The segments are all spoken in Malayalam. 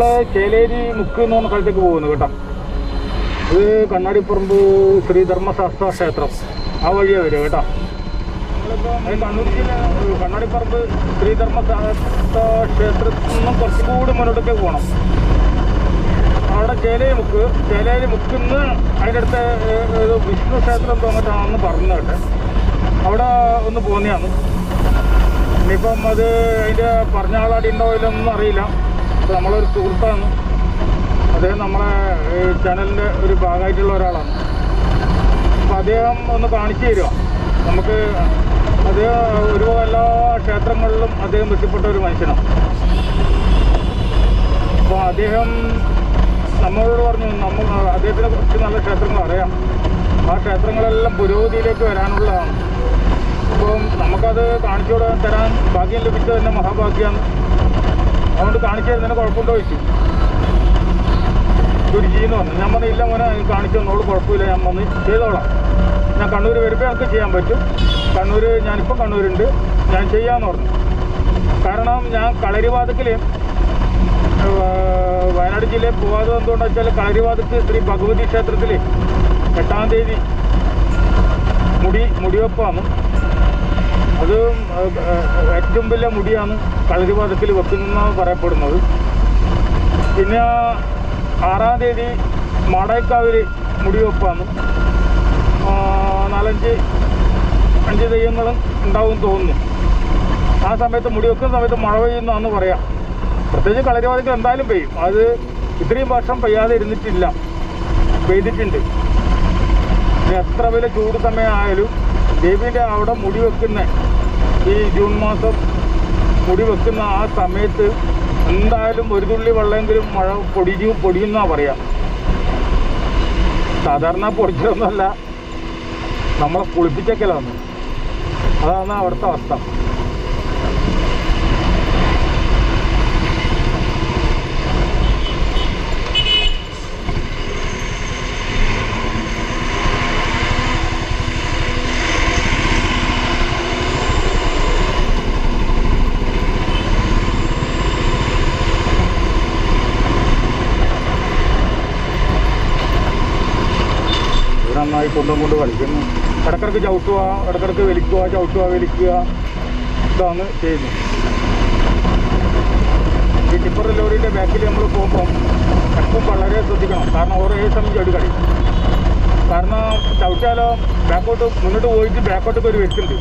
നമ്മൾ ചേലേരി മുക്ക് എന്ന് പറഞ്ഞ സ്ഥലത്തേക്ക് പോകുന്നു കേട്ടോ. ഇത് കണ്ണാടിപ്പറമ്പ് ശ്രീധർമ്മശാസ്ത്ര ക്ഷേത്രം. ആ വഴിയാണ് വരിക കേട്ടോ. കണ്ണൂർ ജില്ല കണ്ണാടിപ്പറമ്പ് ശ്രീധർമ്മശാസ്ത്ര ക്ഷേത്രത്തിൽ നിന്നും കുറച്ചും കൂടി മുന്നോട്ടേക്ക് പോകണം അവിടെ ചേലേരി മുക്ക് ചേലേരി മുക്കിന്ന് അതിന്റെ അടുത്ത് വിഷ്ണു ക്ഷേത്രം തോന്നിട്ടാണെന്ന് പറഞ്ഞു കേട്ടെ. അവിടെ ഒന്ന് പോന്നെയാണ് ഇനിയിപ്പം അത് അതിന്റെ പറഞ്ഞ ആളാടി ഉണ്ടോ ഇല്ലെന്നൊന്നും അറിയില്ല. അപ്പോൾ നമ്മളൊരു സുഹൃത്താണ്. അദ്ദേഹം നമ്മളെ ചാനലിന്റെ ഒരു ഭാഗമായിട്ടുള്ള ഒരാളാണ്. അപ്പോൾ അദ്ദേഹം ഒന്ന് കാണിച്ചു തരിക നമുക്ക് അദ്ദേഹം ഒരു എല്ലാ ക്ഷേത്രങ്ങളിലും അദ്ദേഹം എത്തിപ്പെട്ട ഒരു മനുഷ്യനാണ്. അപ്പോൾ അദ്ദേഹം നമ്മളോട് പറഞ്ഞു നമ്മൾ അദ്ദേഹത്തിനെ കുറച്ച് നല്ല ക്ഷേത്രങ്ങൾ അറിയാം. ആ ക്ഷേത്രങ്ങളെല്ലാം പുരോഗതിയിലേക്ക് വരാനുള്ളതാണ്. അപ്പം നമുക്കത് കാണിച്ചു തരാൻ ഭാഗ്യം ലഭിച്ചത് തന്നെ മഹാഭാഗ്യമാണ് അതുകൊണ്ട് കാണിച്ചു എന്നെ കുഴപ്പമുണ്ടോ ചോദിച്ചു. ഗുരുജി എന്ന് പറഞ്ഞു ഞാൻ പറഞ്ഞു ഇല്ല മോനെ കാണിച്ചു തന്നോളൂ കുഴപ്പമില്ല ഞാൻ വന്ന് ചെയ്തോളാം. ഞാൻ കണ്ണൂർ വരുമ്പോൾ എനിക്ക് ചെയ്യാൻ പറ്റും. കണ്ണൂർ ഞാനിപ്പോൾ കണ്ണൂരുണ്ട്. ഞാൻ ചെയ്യാമെന്ന് പറഞ്ഞു. കാരണം ഞാൻ കളരിവാദത്തിൽ വയനാട് ജില്ലയിൽ പോകാതെ എന്തുകൊണ്ടാ വെച്ചാൽ കളരിവാദത്ത് ശ്രീ ഭഗവതി ക്ഷേത്രത്തിൽ എട്ടാം തീയതി മുടി മുടിവെപ്പാണ്. അത് ഏറ്റവും വലിയ മുടിയാണ് കളരിപാദത്തിൽ വെക്കുന്നതെന്നാണ് പറയപ്പെടുന്നത്. പിന്നെ ആറാം തീയതി മുടി വെപ്പാണ്. നാലഞ്ച് അഞ്ച് തെയ്യങ്ങളും ഉണ്ടാവും തോന്നുന്നു. ആ സമയത്ത് മുടിവെക്കുന്ന സമയത്ത് മഴ പെയ്യുന്നതാന്ന് പറയാം. പ്രത്യേകിച്ച് കളരിവാദികൾ എന്തായാലും പെയ്യും. അത് ഇത്രയും വർഷം പെയ്യാതെ ഇരുന്നിട്ടില്ല. പെയ്തിട്ടുണ്ട്. എത്ര വലിയ ചൂട് സമയമായാലും ദേവീന്റെ അവിടെ മുടി വെക്കുന്ന ഈ ജൂൺ മാസം പൊടി വെക്കുന്ന ആ സമയത്ത് എന്തായാലും ഒരു തുള്ളി വെള്ളമെങ്കിലും മഴ പൊടിഞ്ഞു പൊടിയുന്നാ പറയാ. സാധാരണ പൊടിച്ചതൊന്നുമല്ല. നമ്മളെ കുളിപ്പിച്ചേക്കലാണ് അതാണ് അവിടുത്തെ അവസ്ഥ. നന്നായി കൊണ്ടും കൊണ്ട് കളിക്കുന്നു. ഇടക്കിടക്ക് ചവിട്ടുക ഇടക്കിടക്ക് വലിക്കുക ചവിട്ടുക വലിക്കുക. ഇതാണ് ചെയ്യുന്നത്. ഈ ടിപ്പർ ലോറിയുടെ ബാക്കിൽ നമ്മൾ പോകുമ്പം എപ്പം വളരെ ശ്രദ്ധിക്കണം. കാരണം ഓരോ ഏത് സമയം ചവിട്ടി കളി കാരണം ചവിട്ടിയാലോ ബാക്കോട്ട് മുന്നോട്ട് പോയിട്ട് ബാക്കോട്ടൊക്കെ ഒരു വെച്ചുണ്ട്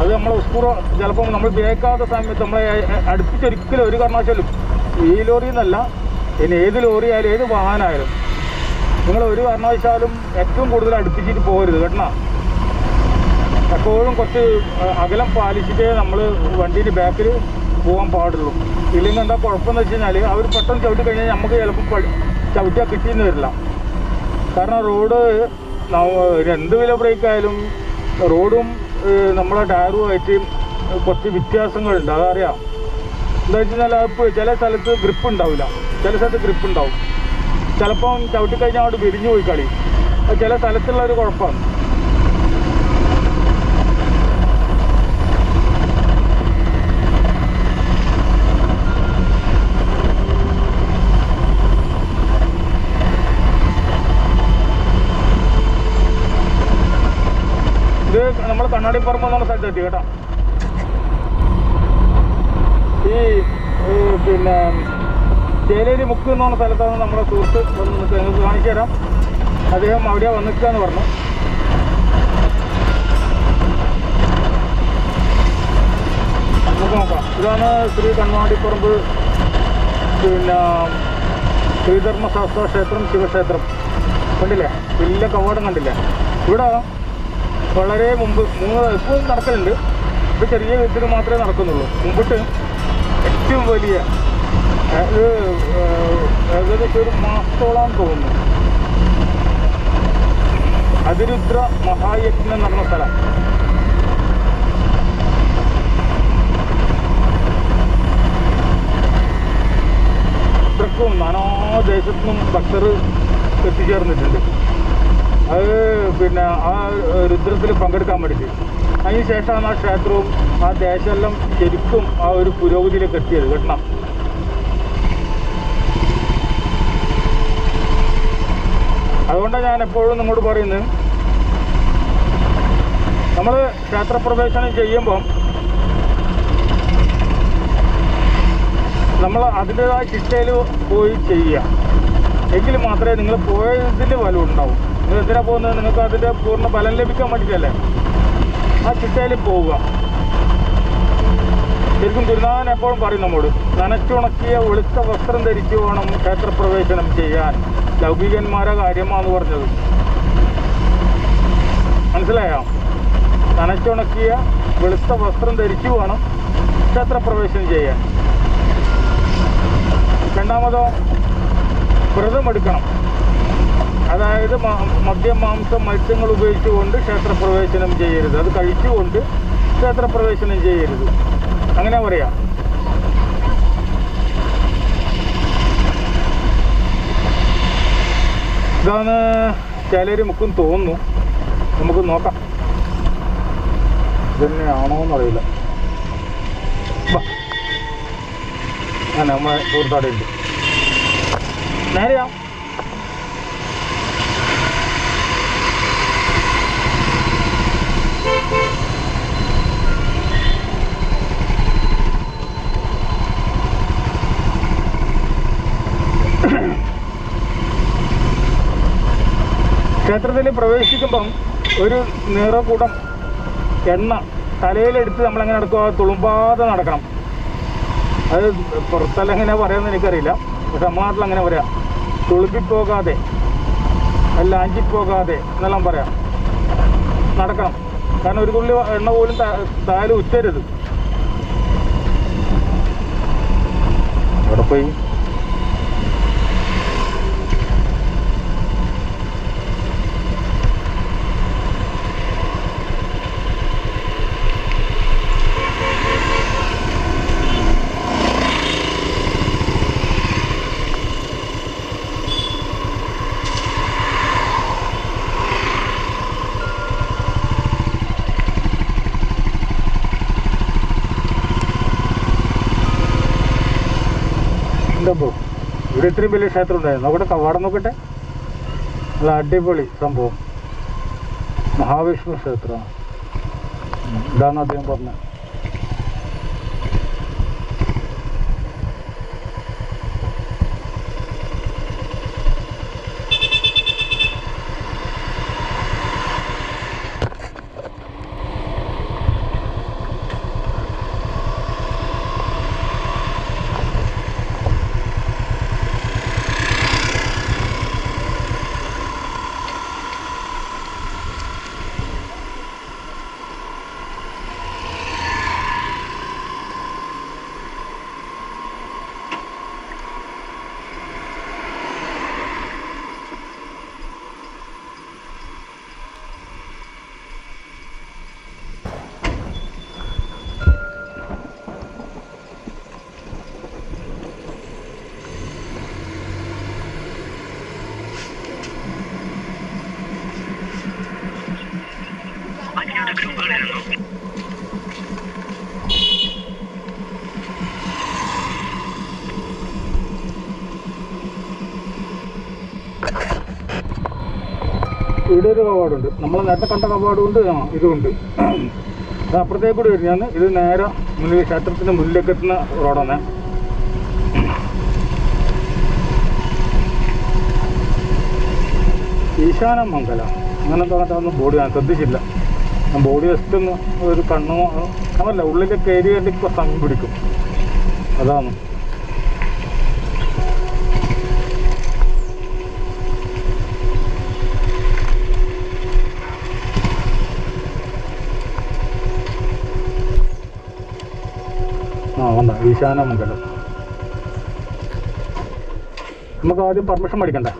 അത് നമ്മൾ ഉസ്കൂറ ചിലപ്പം നമ്മൾ ബേക്കാത്ത സമയത്ത് നമ്മളെ അടുപ്പിച്ചൊരിക്കലും ഒരു കാരണവശാലും ഈ ലോറി എന്നല്ല ഇനി ഏത് ലോറി ആയാലും ഏത് വാഹനമായാലും നിങ്ങൾ ഒരു കാരണവശാലും ഏറ്റവും കൂടുതൽ അടുപ്പിച്ചിട്ട് പോകരുത് കേട്ടോ. എപ്പോഴും കുറച്ച് അകലം പാലിച്ചിട്ടേ നമ്മൾ വണ്ടീന്റെ ബാക്കിൽ പോകാൻ പാടുള്ളൂ. ഇല്ലെങ്കിൽ എന്താ കുഴപ്പമെന്ന് വെച്ച് കഴിഞ്ഞാൽ അവർ പെട്ടെന്ന് ചവിട്ടി കഴിഞ്ഞാൽ നമുക്ക് ചിലപ്പോൾ ചവിട്ടിയാൽ കിട്ടിയെന്ന് വരില്ല. കാരണം റോഡ് രണ്ട് വില ബ്രേക്ക് ആയാലും റോഡും നമ്മളെ ടയറുമായിട്ട് കുറച്ച് വ്യത്യാസങ്ങളുണ്ട്. അതറിയാം. എന്താ വെച്ച് കഴിഞ്ഞാൽ ചില സ്ഥലത്ത് ഗ്രിപ്പ് ഉണ്ടാവില്ല. ചില സ്ഥലത്ത് ഗ്രിപ്പ് ഉണ്ടാവും. ചിലപ്പം ചവിട്ടി കഴിഞ്ഞാൽ അവിടെ വിരിഞ്ഞു പോയി കളി. ചില സ്ഥലത്തുള്ള ഒരു കുഴപ്പമാണ്. ഇത് നമ്മൾ കണ്ണാടി പറമ്പ് എന്നുള്ള സ്ഥലത്ത് എത്തി കേട്ടോ ഈ പിന്നെ ചേലേരി മുക്ക് എന്ന് പറഞ്ഞ സ്ഥലത്താണ് നമ്മുടെ സുഹൃത്ത് വന്ന് നിൽക്കുക നിങ്ങൾക്ക് കാണിച്ചു തരാം. അദ്ദേഹം അവിടെ വന്ന് നിൽക്കുക എന്ന് പറഞ്ഞു. നമുക്ക് നോക്കാം. ഇതാണ് ശ്രീ കണ്ണാടിപ്പറമ്പ് പിന്നെ ശ്രീധർമ്മശാസ്ത്ര ക്ഷേത്രം ശിവക്ഷേത്രം. കണ്ടില്ലേ? വലിയ കവാടം കണ്ടില്ലേ? ഇവിടെ വളരെ മുമ്പ് മൂന്ന് ഇപ്പോൾ നടക്കലുണ്ട്. ഇപ്പോൾ ചെറിയ വിധത്തിൽ മാത്രമേ നടക്കുന്നുള്ളൂ. മുമ്പിട്ട് ഏറ്റവും വലിയ ഏകദേശം ഒരു മാസത്തോളം തോന്നുന്നു. അതിരുദ്ര മഹായജ്ഞം നടന്ന സ്ഥലം. ഇത്രക്കും നാനാദേശത്തുനിന്നും ഭക്തർ എത്തിച്ചേർന്നിട്ടുണ്ട്. അത് പിന്നെ ആ രുദ്രത്തിൽ പങ്കെടുക്കാൻ വേണ്ടിയിട്ട്. അതിന് ശേഷമാണ് ആ ക്ഷേത്രവും ആ ദേശമെല്ലാം ശരിക്കും ആ ഒരു പുരോഗതിയിലേക്ക് എത്തിയത്. കേട്ടോ അതുകൊണ്ടാണ് ഞാൻ എപ്പോഴും നിങ്ങളോട് പറയുന്നത്. നമ്മൾ ക്ഷേത്രപ്രവേശനം ചെയ്യുമ്പം നമ്മൾ അതിന്റെതായ ചിട്ടയിൽ പോയി ചെയ്യുക. എങ്കിൽ മാത്രമേ നിങ്ങൾ പോയതിന്റെ ഫലം ഉണ്ടാവും. നിങ്ങൾ എന്തിനാ പോകുന്നത്? നിങ്ങൾക്ക് അതിന്റെ പൂർണ ഫലം ലഭിക്കാൻ വേണ്ടിയിട്ടല്ലേ? ആ ചിട്ടയിൽ പോവുക. ശരിക്കും ഗുരുനാഥൻ എപ്പോഴും പറയും നമ്മോട് നനച്ചുണക്കിയ വെളുത്ത വസ്ത്രം ധരിച്ചു വേണം ക്ഷേത്രപ്രവേശനം ചെയ്യാൻ. ലൗകികന്മാരെ കാര്യമാന്ന് പറഞ്ഞത്. മനസ്സിലായോ? നനച്ചുണക്കിയ വെളുത്ത വസ്ത്രം ധരിച്ചു വേണം ക്ഷേത്രപ്രവേശനം ചെയ്യാൻ. രണ്ടാമതോ വ്രതമെടുക്കണം അതായത് മദ്യം മാംസം മത്സ്യങ്ങൾ ഉപയോഗിച്ചുകൊണ്ട് ക്ഷേത്രപ്രവേശനം ചെയ്യരുത്. അത് കഴിച്ചുകൊണ്ട് ക്ഷേത്രപ്രവേശനം ചെയ്യരുത്. അങ്ങനെ പറയാം. ഇതാണ് കാലേരി മുക്കും തോന്നുന്നു. നമുക്ക് നോക്കാം. ഇതന്നെയാണോ എന്നറിയില്ല. ആ നമ്മളെ സുഹൃത്താടെ ഉണ്ട് നേരെയാ. ക്ഷേത്രത്തിൽ പ്രവേശിക്കുമ്പം ഒരു നിറകൂടം എണ്ണ തലയിലെടുത്ത് നമ്മളെങ്ങനെ നടക്കുക തുളുമ്പാതെ നടക്കണം. അത് പുറത്തല്ലെങ്ങനെ പറയാമെന്ന് എനിക്കറിയില്ല. പക്ഷെ നമ്മുടെ നാട്ടിൽ അങ്ങനെ പറയാം. തുളുമ്പിപ്പോകാതെ അല്ല പോകാതെ എന്നെല്ലാം പറയാം. നടക്കണം. കാരണം ഒരു തുള്ളി എണ്ണ പോലും താൽ ഉച്ചരുത് അവിടെ പോയി എന്താ പോ ഇവിടെ ഇത്രയും വലിയ ക്ഷേത്രം ഉണ്ടായിരുന്നു. നോക്കട്ടെ കവാടം നോക്കട്ടെ. നല്ല അടിപൊളി സംഭവം. മഹാവിഷ്ണു ക്ഷേത്രമാണ്. ഇതാണ് അദ്ദേഹം പറഞ്ഞത്. ഇവിടെ ഒരു കവാടുണ്ട്. നമ്മൾ നേരത്തെ കണ്ട കവാടുണ്ട് ആ ഇതുണ്ട്. അത് അപ്പുറത്തേക്ക് കൂടി വരുന്നതാണ് ഇത് നേരെ മുന്നിൽ ക്ഷേത്രത്തിന്റെ മുന്നിലേക്ക് എത്തുന്ന റോഡാണ്. ഈശാന മംഗല. അങ്ങനെ പറഞ്ഞിട്ടൊന്നും ബോഡി ഞാൻ ശ്രദ്ധിച്ചില്ല ബോഡി ജസ്റ്റ് ഒന്ന് ഒരു കണ്ണു അതല്ല ഉള്ളിലേക്ക് കയറി ഇപ്പോൾ സമയം പിടിക്കും. അതാണ്. ആ ഈശാനമംഗലം ഈശാന മംഗലം. നമുക്ക് ആദ്യം പെർമിഷൻ മേടിക്കണ്ടേ?